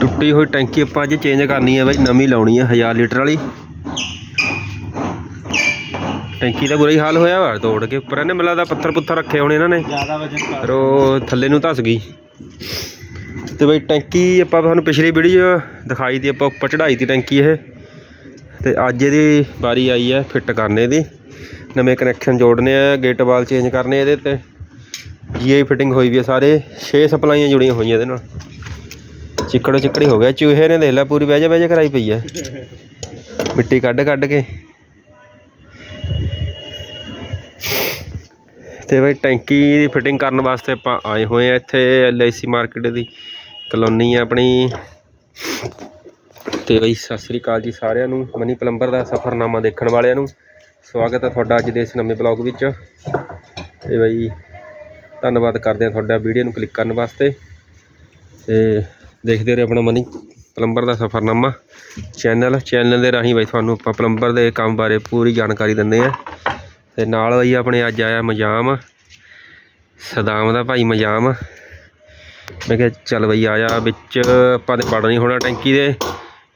ਟੁੱਟੀ ਹੋਈ ਟੈਂਕੀ ਆਪਾਂ ਅੱਜ ਚੇਂਜ ਕਰਨੀ ਹੈ ਬਾਈ ਨਵੀਂ ਲਾਉਣੀ ਹੈ 1000 ਲੀਟਰ ਵਾਲੀ। ਟੈਂਕੀ ਦਾ ਬੁਰਾ ਹੀ ਹਾਲ ਹੋਇਆ ਵਾ ਤੋੜ ਕੇ ਉੱਪਰ। ਇਹਨੇ ਮਿਲਾ ਦਾ ਪੱਥਰ ਪੁੱਥਰ ਰੱਖੇ ਹੋਣੇ ਇਹਨਾਂ ਨੇ। ਜ਼ਿਆਦਾ ਵਜਨ ਕਰ ਫਿਰ ਉਹ ਥੱਲੇ ਨੂੰ ਧਸ ਗਈ। ਤੇ ਬਈ ਟੈਂਕੀ ਆਪਾਂ ਤੁਹਾਨੂੰ ਪਿਛਲੀ ਵੀਡੀਓ ਦਿਖਾਈ ਦੀ ਆਪਾਂ ਉੱਪਰ ਚੜਾਈ ਦੀ ਟੈਂਕੀ ਇਹ। ਤੇ ਅੱਜ ਇਹਦੀ ਵਾਰੀ ਆਈ ਹੈ ਫਿੱਟ ਕਰਨੇ ਦੀ। ਨਵੇਂ ਕਨੈਕਸ਼ਨ ਜੋੜਨੇ ਆ ਗੇਟ ਵਾਲ ਚੇਂਜ ਕਰਨੇ ਇਹਦੇ ਤੇ। ਜੀਆਈ ਫਿਟਿੰਗ ਹੋਈ ਵੀ ਹੈ ਸਾਰੇ। 6 ਸਪਲਾਈਆਂ ਜੁੜੀਆਂ ਹੋਈਆਂ ਇਹਦੇ ਨਾਲ। ਚਿੱਕੜੋ ਚਿੱਕੜੀ ਹੋ ਗਿਆ, ਚੂਹੇ ਨੇ ਦੇਖ ਲੈ ਪੂਰੀ ਬਹਿ ਜਾ, ਬਹਿ ਕਰਾਈ ਪਈ ਹੈ ਮਿੱਟੀ ਕੱਢ ਕੱਢ ਕੇ। ਤੇ ਬਈ ਟੈਂਕੀ ਦੀ ਫਿਟਿੰਗ ਕਰਨ ਵਾਸਤੇ ਆਪਾਂ ਆਏ ਹੋਏ ਆ ਇੱਥੇ ਐਲਆਈਸੀ ਮਾਰਕੀਟ ਦੀ ਕਲੋਨੀ ਆ ਆਪਣੀ। ਤੇ ਬਈ ਸਤਿ ਸ੍ਰੀ ਅਕਾਲ ਜੀ ਸਾਰਿਆਂ ਨੂੰ, ਮਨੀ ਪਲੰਬਰ ਦਾ ਸਫ਼ਰਨਾਮਾ ਦੇਖਣ ਵਾਲਿਆਂ ਨੂੰ। ਸਵਾਗਤ ਹੈ ਤੁਹਾਡਾ ਅੱਜ ਦੇ ਇਸ ਨਵੇਂ ਬਲੌਗ ਵਿੱਚ। ਤੇ ਬਈ ਧੰਨਵਾਦ ਕਰਦੇ ਹਾਂ ਤੁਹਾਡਾ ਵੀਡੀਓ ਨੂੰ ਕਲਿੱਕ ਕਰਨ ਵਾਸਤੇ। ਤੇ ਦੇਖਦੇ ਰਹੋ ਆਪਣਾ ਮਨੀ ਪਲੰਬਰ ਦਾ ਸਫ਼ਰਨਾਮਾ। ਚੈਨਲ ਚੈਨਲ ਦੇ ਰਾਹੀਂ ਬਈ ਤੁਹਾਨੂੰ ਆਪਾਂ ਪਲੰਬਰ ਦੇ ਕੰਮ ਬਾਰੇ ਪੂਰੀ ਜਾਣਕਾਰੀ ਦਿੰਦੇ ਆ ਤੇ ਨਾਲ ਬਈ ਆਪਣੇ ਅੱਜ ਆਇਆ ਮਜਾਮ। ਸਦਾਮ ਦਾ ਭਾਈ ਮਜਾਮ। ਮੈਂ ਕਿਹਾ ਚੱਲ ਬਈ ਆ ਜਾ ਵਿੱਚ, ਆਪਾਂ ਤੇ ਵੜ ਨਹੀਂ ਹੋਣਾ ਟੈਂਕੀ ਦੇ।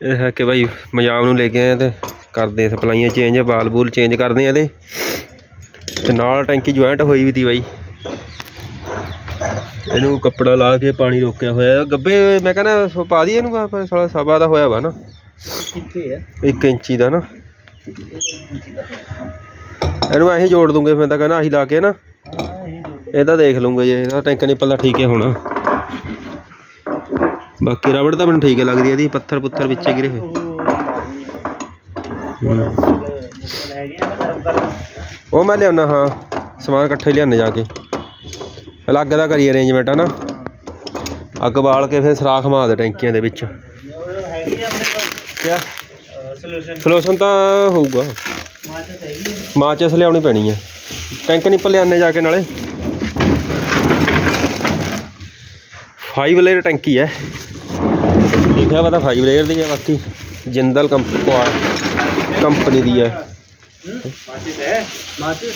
ਇਹ ਹੈ ਕਿ ਬਈ ਮਜਾਮ ਨੂੰ ਲੈ ਕੇ ਆਏ ਤੇ ਕਰਦੇ ਸਪਲਾਈਆਂ ਚੇਂਜ ਬਾਲ ਬੂਲ ਚੇਂਜ ਕਰਦੇ ਆ ਇਹਦੇ। ਤੇ ਨਾਲ ਟੈਂਕੀ ਜੁਆਇੰਟ ਹੋਈ ਵੀ ਤੀ ਬਾਈ। ਇਹਨੂੰ ਕੱਪੜਾ ਲਾ ਕੇ ਪਾਣੀ ਰੋਕਿਆ ਹੋਇਆ ਗੱਬੇ ਮੈਂ ਕਹਿੰਦਾ ਪਾ ਦਈਏ ਇਹਨੂੰ ਆਪਾਂ ਸਾਲਾ ਸਭਾ ਦਾ ਹੋਇਆ ਵਾ ਨਾ। ਕਿੱਥੇ ਹੈ 1 ਇੰਚੀ ਦਾ ਨਾ। ਇਹਨੂੰ ਅਸੀਂ ਜੋੜ ਦੂੰਗੇ ਫਿਰ ਤਾਂ ਕਹਿੰਦਾ ਅਸੀਂ ਲਾ ਕੇ ਨਾ। ਹਾਂ ਇਹ ਇਹਦਾ ਦੇਖ ਲੂੰਗੇ ਜੇ ਇਹਦਾ ਟੈਂਕ ਨਿੱਪਲ ਦਾ ਠੀਕ ਹੈ ਹੋਣਾ। ਬਾਕੀ ਰਬੜ ਤਾਂ ਮੈਨੂੰ ਠੀਕ ਹੈ ਲੱਗਦੀ ਇਹਦੀ ਪੱਥਰ ਪੁੱਥਰ ਵਿੱਚੇ ਗਿਰੇ ਹੋਏ। ਹੂੰ। ਲੈ ਗਿਆ ਨਾ ਅੰਦਰ ਉਹ ਮੈਂ ਲਿਆਉਣਾ ਹਾਂ। ਸਮਾਨ ਇਕੱਠੇ ਲਿਆਉਣੇ ਜਾ ਕੇ। ਅਲੱਗ ਦਾ ਕਰੀ ਅਰੇਂਜਮੈਂਟ ਆ ਨਾ ਅੱਗ ਬਾਲ ਕੇ ਫਿਰ ਸਰਾਖ ਮਾਰ ਦੇ ਟੈਂਕੀਆਂ ਦੇ ਵਿੱਚ। ਹੈਗੀ ਆਪਣੇ ਕੋਲ ਕਿਆ? ਸੋਲੂਸ਼ਨ ਸਲੋਸ਼ਨ ਤਾਂ ਹੋਊਗਾ। ਮਾਚਸ ਲਿਆਉਣੀ ਪੈਣੀ ਹੈ ਟੈਂਕ ਨਿੱਪਲ ਲਿਆਉਣੇ ਜਾ ਕੇ ਨਾਲੇ। ਫਾਈਵ ਲੇਅਰ ਟੈਂਕੀ ਹੈ ਲਿਖਿਆ ਵਾ ਤਾਂ ਫਾਈਵ ਲੇਅਰ ਦੀ ਹੈ ਬਾਕੀ ਜਿੰਦਲ ਕੰਪਨੀ ਕੰਪਨੀ ਦੀ ਹੈ ਮਾਚਸ ਹੈ? ਮਾਚਸ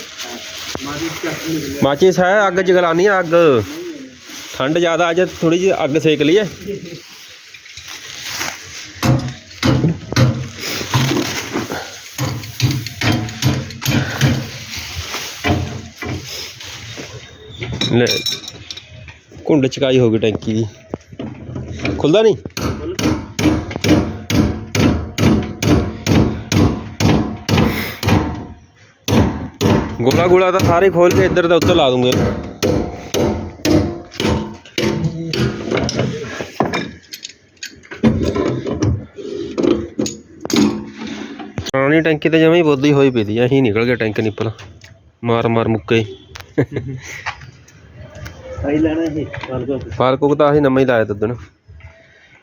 ਮਾਚਸ ਚੱਕ ਮਾਚਿਸ ਹੈ ਅੱਗ ਜਗਲਾਨੀ ਆ, ਅੱਗ। ਠੰਡ ਜ਼ਿਆਦਾ, ਅੱਜ ਥੋੜੀ ਜਿਹੀ ਅੱਗ ਸੇਕ ਲਈਏ। ਲੈ ਕੁੰਡ ਚਕਾਈ ਹੋ ਗਈ ਟੈਂਕੀ ਦੀ? ਖੁੱਲਦਾ ਨਹੀਂ? ਗੋਲਾ ਗੋਲਾ ਤਾਂ ਸਾਰੇ ਖੋਲ ਕੇ ਇੱਧਰ ਦਾ ਉੱਤੇ ਲਾ ਦੂੰਗੇ। ਪੁਰਾਣੀ ਟੈਂਕੀ ਤੇ ਜਮਾਂ ਹੀ ਬੋਦੀ ਹੋਈ ਪਈ ਦੀ ਅਸੀਂ ਨਿਕਲ ਗਏ ਟੈਂਕ ਨਿੱਪਲ ਮਾਰ ਮਾਰ ਮੁੱਕੇ। ਆਈ ਲੈਣਾ ਇਹ ਵਾਲਗੋ ਪਾਰਕੋ ਤਾਂ ਅਸੀਂ ਨਵਾਂ ਹੀ ਲਾਇਆ ਤਦਨ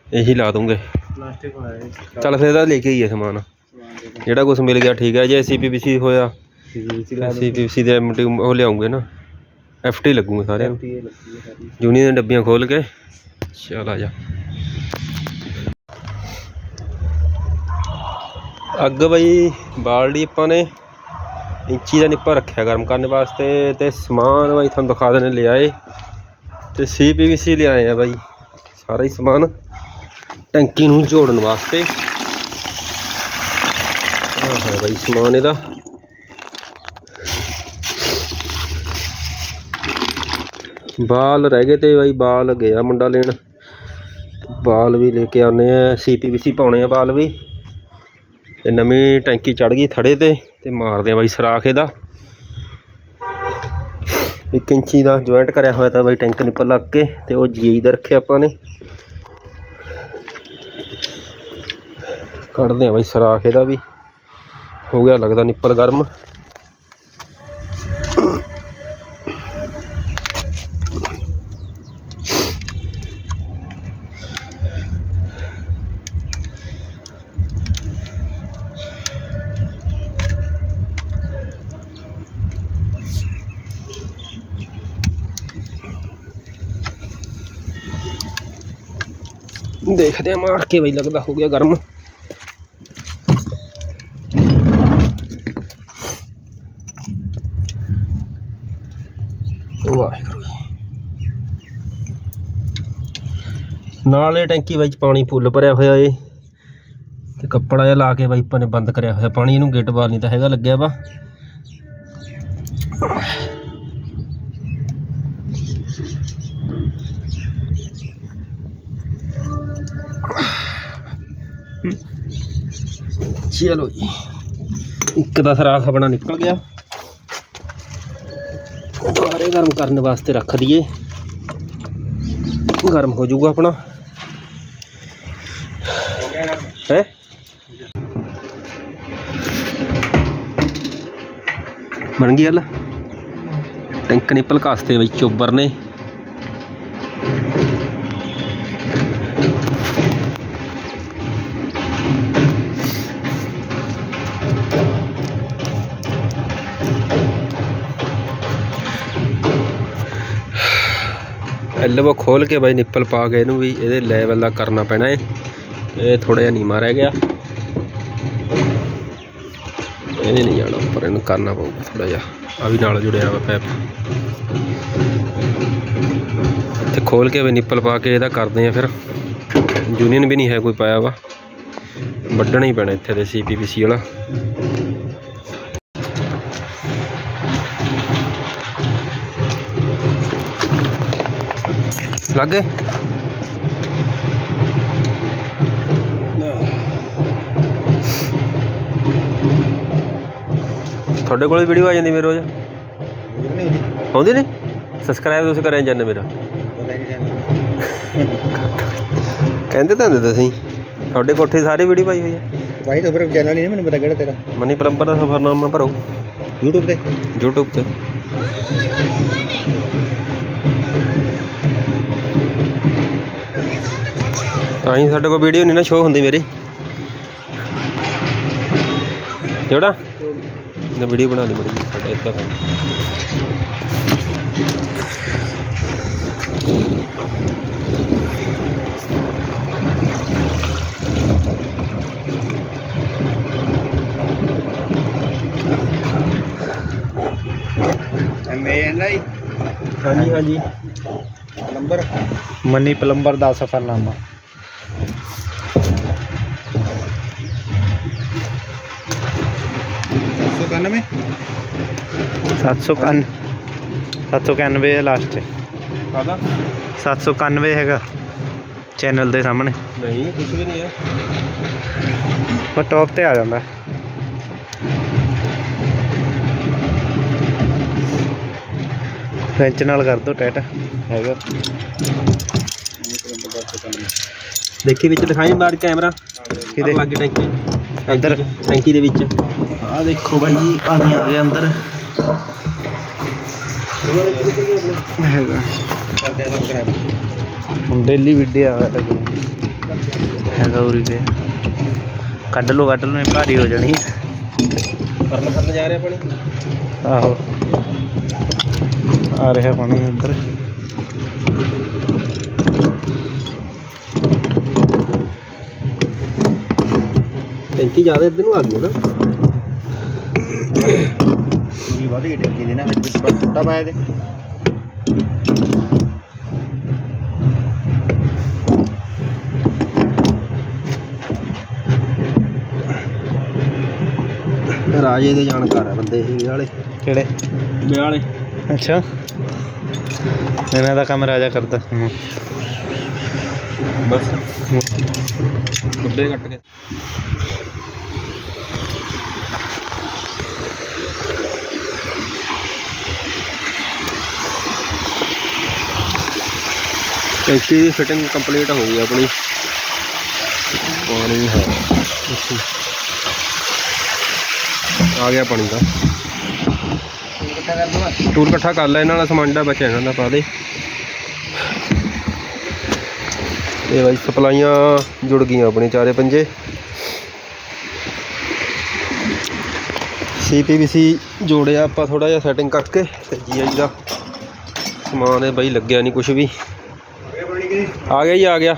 ਇਹੀ ਲਾ ਦੂੰਗੇ। ਪਲਾਸਟਿਕ ਵਾਲਾ ਚੱਲ ਫਿਰ ਇਹਦਾ ਲੈ ਕੇ ਹੀ ਹੈ ਸਮਾਨ। ਜਿਹੜਾ ਕੁਝ ਮਿਲ ਗਿਆ ਠੀਕ ਹੈ ਜੇ ਸੀਪੀਪੀਸੀ ਹੋਇਆ। ਸੀਪੀਪੀਸੀ ਦੇ MT ਉਹ ਲਿਆਉਂਗੇ ਨਾ। ਐਫਟੀ ਲੱਗੂਗੇ ਸਾਰਿਆਂ ਨੂੰ। ਇਹ ਲੱਗੀ ਹੈ ਸਾਰੀ। ਜੂਨੀਅਰ ਦੀਆਂ ਡੱਬੀਆਂ ਖੋਲ ਕੇ। ਚੱਲ ਆ ਜਾ। ਅੱਗ ਬਈ ਬਾਲਟੀ ਆਪਾਂ ਨੇ। ਇੰਚੀ ਦਾ ਨਿੱਪਾ ਰੱਖਿਆ ਗਰਮ ਕਰਨ ਵਾਸਤੇ ਤੇ ਸਮਾਨ ਬਾਈ ਤੁਹਾਨੂੰ ਦਿਖਾ ਦੇਣੇ ਲਿਆਏ ਤੇ ਸੀਪੀਵੀਸੀ ਲਿਆਏ ਆ ਬਾਈ। ਸਾਰਾ ਹੀ ਸਮਾਨ ਟੈਂਕੀ ਨੂੰ ਜੋੜਨ ਵਾਸਤੇ। ਆਹ ਹੈ ਬਾਈ ਸਮਾਨ ਇਹਦਾ। ਬਾਲ ਰਹਿ ਗਏ ਤੇ ਬਾਈ ਬਾਲ ਗਿਆ ਮੁੰਡਾ ਲੈਣ। ਬਾਲ ਵੀ ਲੈ ਕੇ ਆਉਨੇ ਆ ਸੀਪੀਵੀਸੀ ਪਾਉਣੇ ਆ ਬਾਲ ਵੀ। ਤੇ ਨਵੀਂ ਟੈਂਕੀ ਚੜ ਗਈ ਥੜੇ ਤੇ ਤੇ ਮਾਰਦੇ ਆ ਬਾਈ ਸਰਾਖ ਇਹਦਾ। ਇੱਕ ਇੰਚੀ ਦਾ ਜੁਆਇੰਟ ਕਰਿਆ ਹੋਇਆ ਤਾਂ ਬਾਈ ਟੈਂਕ ਨਿੱਪਲ ਲੱਗ ਕੇ, ਤੇ ਉਹ ਜੀਆਈ ਦਾ ਰੱਖਿਆ ਆਪਾਂ ਨੇ। ਕੱਢਦੇ ਆ ਬਾਈ ਸਰਾਖ ਇਹਦਾ ਵੀ। ਹੋ ਗਿਆ ਲੱਗਦਾ ਨਿੱਪਲ ਗਰਮ। ਦੇਖਦੇ ਆ ਮਾਰ ਕੇ ਬਈ ਲੱਗਦਾ ਹੋ ਗਿਆ ਗਰਮ। ਵਾਹਿਗੁਰੂ ਨਾਲੇ ਟੈਂਕੀ ਵਿੱਚ ਪਾਣੀ ਫੁੱਲ ਭਰਿਆ ਹੋਇਆ ਏ। ਤੇ ਕੱਪੜਾ ਜਿਹਾ ਲਾ ਕੇ ਬਾਈ ਆਪਾਂ ਨੇ ਬੰਦ ਕਰਿਆ ਹੋਇਆ। ਪਾਣੀ ਇਹਨੂੰ ਗੇਟ ਬਾਲ ਨਹੀਂ ਤਾਂ ਹੈਗਾ ਲੱਗਿਆ ਵਾ। ਚਲੋ ਜੀ। ਇੱਕ ਦਾ ਸਰਾਖ ਆਪਣਾ ਨਿਕਲ ਗਿਆ। ਦੁਬਾਰੇ ਗਰਮ ਕਰਨ ਵਾਸਤੇ ਰੱਖ ਦਈਏ। ਗਰਮ ਹੋ ਜਾਊਗਾ ਆਪਣਾ। ਹੈ? ਬਣ ਗਈ ਗੱਲ? ਟੈਂਕ ਨਿਪਲ ਭਲਕਾਸਤੇ ਵਿੱਚ ਚੋਬਰ ਨੇ ਐਲਬੋ ਖੋਲ ਕੇ ਬਾਈ ਨਿੱਪਲ ਪਾ ਕੇ ਇਹਨੂੰ ਵੀ ਇਹਦੇ ਲੈਵਲ ਦਾ ਕਰਨਾ ਪੈਣਾ ਏ। ਇਹ ਥੋੜਾ ਜਿਹਾ ਨੀਮਾ ਰਹਿ ਗਿਆ। ਇਹਨੇ ਨਹੀਂ ਜਾਣਾ ਉੱਪਰ, ਇਹਨੂੰ ਕਰਨਾ ਪਊਗਾ ਥੋੜਾ ਜਿਹਾ। ਆ ਵੀ ਨਾਲ ਜੁੜਿਆ ਵਾ ਪੈਪ। ਤੇ ਖੋਲ ਕੇ ਵੀ ਨਿੱਪਲ ਪਾ ਕੇ ਇਹਦਾ ਕਰਦੇ ਆ ਫਿਰ। ਯੂਨੀਅਨ ਵੀ ਨਹੀਂ ਹੈ ਕੋਈ ਪਾਇਆ ਵਾ। ਵੱਢਣਾ ਹੀ ਪੈਣਾ ਇੱਥੇ ਦੇ ਸੀਪੀਪੀਸੀ ਵਾਲਾ। ਲੱਗ ਗਏ? ਤੁਹਾਡੇ ਕੋਲ ਵੀਡੀਓ ਆ ਜਾਂਦੀ ਮੇਰੇ ਰੋਜ਼? ਆਉਂਦੀ ਨਹੀਂ? ਸਬਸਕ੍ਰਾਈਬ ਤੁਸੀਂ ਕਰਿਆ ਜਾਂਦੇ ਮੇਰਾ। ਕਹਿੰਦੇ ਤਾਂ ਹੁੰਦੇ ਤੁਸੀਂ। ਤੁਹਾਡੇ ਕੋਠੇ ਸਾਰੀ ਵੀਡੀਓ ਪਾਈ ਹੋਈ ਹੈ ਭਾਈ ਤਾਂ ਫਿਰ ਚੈਨਲ ਨਹੀਂ ਮੈਨੂੰ ਪਤਾ ਕਿਹੜਾ ਤੇਰਾ। ਮਨੀ ਪਲੰਬਰ ਦਾ ਸਫਰਨਾਮਾ ਭਰੋ। YouTube ਤੇ। YouTube ਤੇ। ਤਾਂ ਹੀ ਸਾਡੇ ਕੋਲ ਵੀਡੀਓ ਨਹੀਂ ਨਾ ਸ਼ੋ ਹੁੰਦੀ ਮੇਰੀ। ਜਿਹੜਾ ਨਾ। ਵੀਡੀਓ ਬਣਾ ਲਈ ਮੜੀ ਸਾਡਾ ਇੱਦਾਂ ਹੀ। ਹਾਂਜੀ ਹਾਂਜੀ। ਨੰਬਰ ਮਨੀ ਪਲੰਬਰ ਦਾ ਸਫਰਨਾਮਾ। ਸੋ ਕਾਨਵੇਂ 791 791 ਹੈ ਲਾਸਟ ਤੇ ਕਾਦਾ 791 ਹੈਗਾ ਚੈਨਲ ਦੇ ਸਾਹਮਣੇ। ਨਹੀਂ ਕੁਝ ਵੀ ਨਹੀਂ ਹੈ। ਉਹ ਟੌਪ ਤੇ ਆ ਜਾਂਦਾ। ਫ੍ਰੈਂਚ ਨਾਲ ਕਰ ਦੋ ਟੈਟ। ਹੈਗਾ। ਦੇਖੀ ਵਿੱਚ ਦਿਖਾਈ ਬਾਹਰ ਕੈਮਰਾ ਕਿਹਦੇ? ਲੱਗੇ ਟੈਂਕੀ ਅੰਦਰ? ਟੈਂਕੀ ਦੇ ਵਿੱਚ। ਆ ਦੇਖੋ ਭਾਈ ਜੀ ਪਾਣੀ ਆ ਗਿਆ ਅੰਦਰ। ਹੁਣ ਡੇਲੀ ਵੀਡੀਓ ਆ ਰਿਹਾ ਹੈਗਾ। ਉਰੀ ਤੇ। ਕੱਢ ਲੋ ਕੱਢ ਲੋ ਇਹ ਭਾਰੀ ਹੋ ਜਾਣੀ। ਕਰਨ ਕਰਨ ਜਾ ਰਿਹਾ ਪਾਣੀ? ਆਹੋ। ਆ ਰਿਹਾ ਪਾਣੀ ਅੰਦਰ। ਟੈਂਕੀ ਜ਼ਿਆਦਾ ਇੱਧਰ ਨੂੰ ਆ ਗਈ ਨਾ। ਪੂਰੀ ਵਧ ਗਈ ਟੈਂਕੀ ਦੇ ਨਾ ਵਿੱਚ ਛੋਟਾ ਪਾਇਆ ਦੇ ਰਾਜੇ ਦੇ ਜਾਣਕਾਰ ਹੈ ਬੰਦੇ ਇਹ ਵਾਲੇ। ਕਿਹੜੇ? ਵਿਆਹ ਵਾਲੇ। ਅੱਛਾ। ਇਹਨਾਂ ਦਾ ਕੰਮ ਰਾਜਾ ਕਰਦਾ। ਬਸ। ਗੁੱਡੇ ਕੱਟ ਕੇ ਟੈਂਕੀ ਦੀ ਫਿਟਿੰਗ ਕੰਪਲੀਟ ਹੋ ਗਈ ਆਪਣੀ। ਪਾਣੀ ਹੈ। ਆ ਗਿਆ ਪਾਣੀ ਦਾ। ਟੂਲ ਇਕੱਠਾ ਕਰ ਲੈ, ਇਹਨਾਂ ਦਾ ਸਮਾਨ ਜਿਹੜਾ ਬਚਿਆ ਇਹਨਾਂ ਦਾ ਪਾ ਦੇ। ਇਹ ਬਾਈ ਸਪਲਾਈਆਂ ਜੁੜ ਗਈਆਂ ਆਪਣੇ ਚਾਰੇ ਪੰਜੇ। ਸੀਪੀਵੀਸੀ ਜੋੜਿਆ ਆਪਾਂ ਥੋੜਾ ਜਿਹਾ ਸੈਟਿੰਗ ਕਰਕੇ ਤੇ ਜੀਆਈ ਦਾ। ਸਮਾਨ ਇਹ ਬਾਈ ਲੱਗਿਆ ਨਹੀਂ ਕੁਝ ਵੀ। ਆ ਗਿਆ ਜੀ ਆ ਗਿਆ।